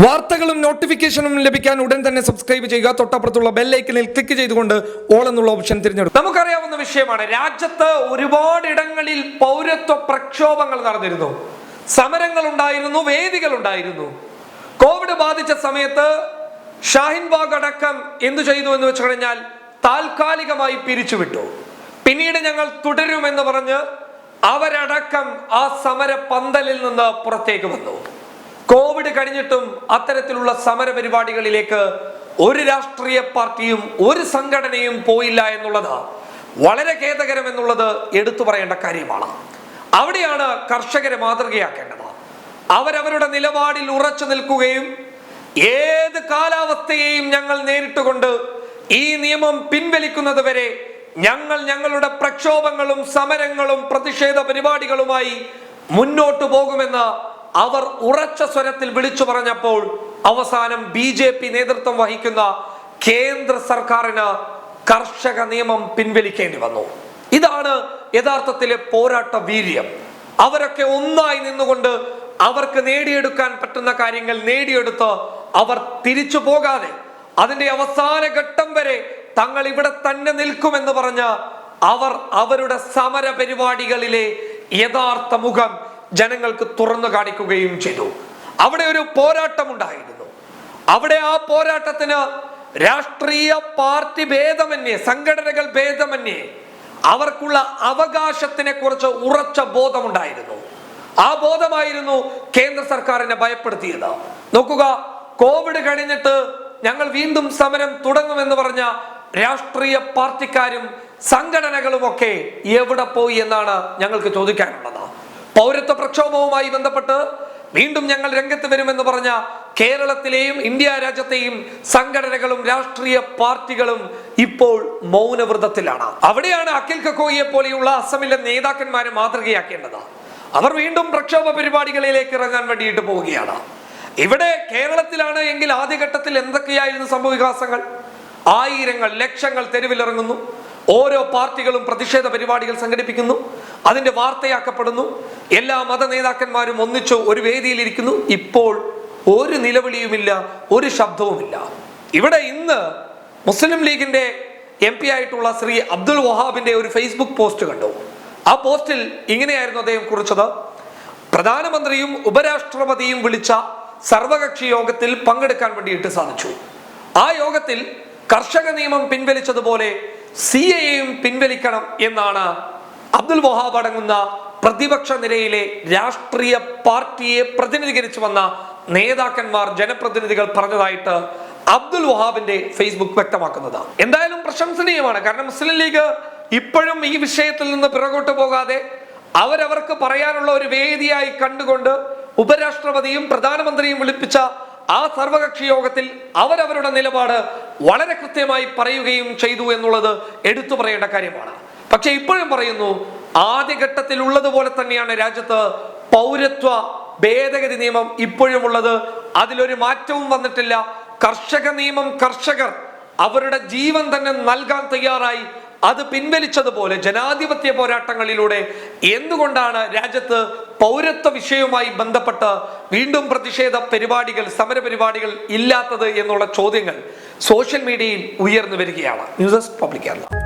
വാർത്തകളും നോട്ടിഫിക്കേഷനും ലഭിക്കാൻ ഉടൻ തന്നെ സബ്സ്ക്രൈബ് ചെയ്യുക. തൊട്ടപ്പുറത്തുള്ള ബെല്ലൈക്കനിൽ ക്ലിക്ക് ചെയ്തുകൊണ്ട് ഓൾ എന്നുള്ള ഓപ്ഷൻ തിരഞ്ഞെടുക്കും നമുക്കറിയാവുന്ന വിഷയമാണ്. രാജ്യത്ത് ഒരുപാട് ഇടങ്ങളിൽ പൗരത്വ പ്രക്ഷോഭങ്ങൾ നടന്നിരുന്നു. സമരങ്ങൾ ഉണ്ടായിരുന്നു വേദികൾ ഉണ്ടായിരുന്നു. കോവിഡ് ബാധിച്ച സമയത്ത് ഷാഹിൻ ബാഗ് അടക്കം എന്തു ചെയ്തു എന്ന് വെച്ച് കഴിഞ്ഞാൽ താൽക്കാലികമായി പിരിച്ചുവിട്ടു. പിന്നീട് ഞങ്ങൾ തുടരുമെന്ന് പറഞ്ഞ് അവരടക്കം ആ സമര പന്തലിൽ നിന്ന് പുറത്തേക്ക് വന്നു. കോവിഡ് കഴിഞ്ഞിട്ടും അത്തരത്തിലുള്ള സമര പരിപാടികളിലേക്ക് ഒരു രാഷ്ട്രീയ പാർട്ടിയും ഒരു സംഘടനയും പോയില്ല എന്നുള്ളത് വളരെ ഖേദകരം എന്നുള്ളത് എടുത്തു പറയേണ്ട കാര്യമാണ്. അവിടെയാണ് കർഷകരെ മാതൃകയാക്കേണ്ടത്. അവരവരുടെ നിലപാടിൽ ഉറച്ചു നിൽക്കുകയും ഏത് കാലാവസ്ഥയെയും ഞങ്ങൾ നേരിട്ടുകൊണ്ട് ഈ നിയമം പിൻവലിക്കുന്നത് വരെ ഞങ്ങൾ ഞങ്ങളുടെ പ്രക്ഷോഭങ്ങളും സമരങ്ങളും പ്രതിഷേധ പരിപാടികളുമായി മുന്നോട്ടു പോകുമെന്ന് അവർ ഉറച്ച സ്വരത്തിൽ വിളിച്ചു പറഞ്ഞപ്പോൾ അവസാനം ബി ജെ പി നേതൃത്വം വഹിക്കുന്ന കേന്ദ്ര സർക്കാരിന് കർഷക നിയമം പിൻവലിക്കേണ്ടി വന്നു. ഇതാണ് യഥാർത്ഥത്തിലെ പോരാട്ട വീര്യം. അവരൊക്കെ ഒന്നായി നിന്നുകൊണ്ട് അവർക്ക് നേടിയെടുക്കാൻ പറ്റുന്ന കാര്യങ്ങൾ നേടിയെടുത്ത് അവർ തിരിച്ചു പോകാതെ അതിന്റെ അവസാന ഘട്ടം വരെ തങ്ങൾ ഇവിടെ തന്നെ നിൽക്കുമെന്ന് പറഞ്ഞ് അവർ അവരുടെ സമര പരിപാടികളിലെ യഥാർത്ഥ മുഖം ജനങ്ങൾക്ക് തുറന്നു കാണിക്കുകയും ചെയ്തു. അവിടെ ഒരു പോരാട്ടം ഉണ്ടായിരുന്നു അവിടെ ആ പോരാട്ടത്തിന് രാഷ്ട്രീയ പാർട്ടി ഭേദമന്യേ സംഘടനകൾ ഭേദമന്യേ അവർക്കുള്ള അവകാശത്തിനെ കുറിച്ച് ഉറച്ച ബോധമുണ്ടായിരുന്നു. ആ ബോധമായിരുന്നു കേന്ദ്ര സർക്കാരിനെ ഭയപ്പെടുത്തിയത്. നോക്കുക കോവിഡ് കഴിഞ്ഞിട്ട് ഞങ്ങൾ വീണ്ടും സമരം തുടങ്ങുമെന്ന് പറഞ്ഞ രാഷ്ട്രീയ പാർട്ടിക്കാരും സംഘടനകളും ഒക്കെ എവിടെ പോയി എന്നാണ് ഞങ്ങൾക്ക് ചോദിക്കാനുള്ളത്. പൗരത്വ പ്രക്ഷോഭവുമായി ബന്ധപ്പെട്ട് വീണ്ടും ഞങ്ങൾ രംഗത്ത് വരുമെന്ന് പറഞ്ഞ കേരളത്തിലെയും ഇന്ത്യ രാജ്യത്തെയും സംഘടനകളും രാഷ്ട്രീയ പാർട്ടികളും ഇപ്പോൾ മൗനവ്രതത്തിലാണ്. അവിടെയാണ് അഖിൽ കക്കോയെ പോലെയുള്ള അസമിലെ നേതാക്കന്മാരെ മാതൃകയാക്കേണ്ടത്. അവർ വീണ്ടും പ്രക്ഷോഭ പരിപാടികളിലേക്ക് ഇറങ്ങാൻ വേണ്ടിയിട്ട് പോവുകയാണ്. ഇവിടെ കേരളത്തിലാണ് എങ്കിൽ ആദ്യഘട്ടത്തിൽ എന്തൊക്കെയായിരുന്നു സംഭവവികാസങ്ങൾ ആയിരങ്ങൾ ലക്ഷങ്ങൾ തെരുവിലിറങ്ങുന്നു. ഓരോ പാർട്ടികളും പ്രതിഷേധ പരിപാടികൾ സംഘടിപ്പിക്കുന്നു അതിന്റെ വാർത്തയാക്കപ്പെടുന്നു എല്ലാ മത നേതാക്കന്മാരും ഒന്നിച്ചു ഒരു വേദിയിലിരിക്കുന്നു ഇപ്പോൾ ഒരു നിലവിളിയുമില്ല ഒരു ശബ്ദവുമില്ല. ഇവിടെ ഇന്ന് മുസ്ലിം ലീഗിന്റെ എം പി ആയിട്ടുള്ള ശ്രീ അബ്ദുൽ വഹാബിന്റെ ഒരു ഫേസ്ബുക്ക് പോസ്റ്റ് കണ്ടു. ആ പോസ്റ്റിൽ ഇങ്ങനെയായിരുന്നു അദ്ദേഹം കുറിച്ചത്. പ്രധാനമന്ത്രിയും ഉപരാഷ്ട്രപതിയും വിളിച്ച സർവകക്ഷി യോഗത്തിൽ പങ്കെടുക്കാൻ വേണ്ടിയിട്ട് സാധിച്ചു. ആ യോഗത്തിൽ കർഷക നിയമം പിൻവലിച്ചതുപോലെ സി എയും പിൻവലിക്കണം എന്നാണ് അബ്ദുൽ വഹാബ് അടങ്ങുന്ന പ്രതിപക്ഷ നിരയിലെ രാഷ്ട്രീയ പാർട്ടിയെ പ്രതിനിധീകരിച്ചു വന്ന നേതാക്കന്മാർ ജനപ്രതിനിധികൾ പറഞ്ഞതായിട്ട് അബ്ദുൽ വഹാബിന്റെ ഫേസ്ബുക്ക് വ്യക്തമാക്കുന്നത്. എന്തായാലും പ്രശംസനീയമാണ്. കാരണം മുസ്ലിം ലീഗ് ഇപ്പോഴും ഈ വിഷയത്തിൽ നിന്ന് പിറകോട്ട് പോകാതെ അവരവർക്ക് പറയാനുള്ള ഒരു വേദിയായി കണ്ടുകൊണ്ട് ഉപരാഷ്ട്രപതിയും പ്രധാനമന്ത്രിയും വിളിപ്പിച്ച ആ സർവകക്ഷി യോഗത്തിൽ അവരവരുടെ നിലപാട് വളരെ കൃത്യമായി പറയുകയും ചെയ്തു എന്നുള്ളത് എടുത്തു പറയേണ്ട കാര്യമാണ്. പക്ഷെ ഇപ്പോഴും പറയുന്നു ആദ്യഘട്ടത്തിൽ ഉള്ളതുപോലെ തന്നെയാണ് രാജ്യത്ത് പൗരത്വ ഭേദഗതി നിയമം ഇപ്പോഴും ഉള്ളത്. അതിലൊരു മാറ്റവും വന്നിട്ടില്ല. കർഷക നിയമം കർഷകർ അവരുടെ ജീവൻ തന്നെ നൽകാൻ തയ്യാറായി. അത് പിൻവലിച്ചതുപോലെ ജനാധിപത്യ പോരാട്ടങ്ങളിലൂടെ എന്തുകൊണ്ടാണ് രാജ്യത്ത് പൗരത്വ വിഷയവുമായി ബന്ധപ്പെട്ട് വീണ്ടും പ്രതിഷേധ പരിപാടികൾ സമര പരിപാടികൾ ഇല്ലാത്തത് എന്നുള്ള ചോദ്യങ്ങൾ സോഷ്യൽ മീഡിയയിൽ ഉയർന്നു വരികയാണ്. News desk public Kerala.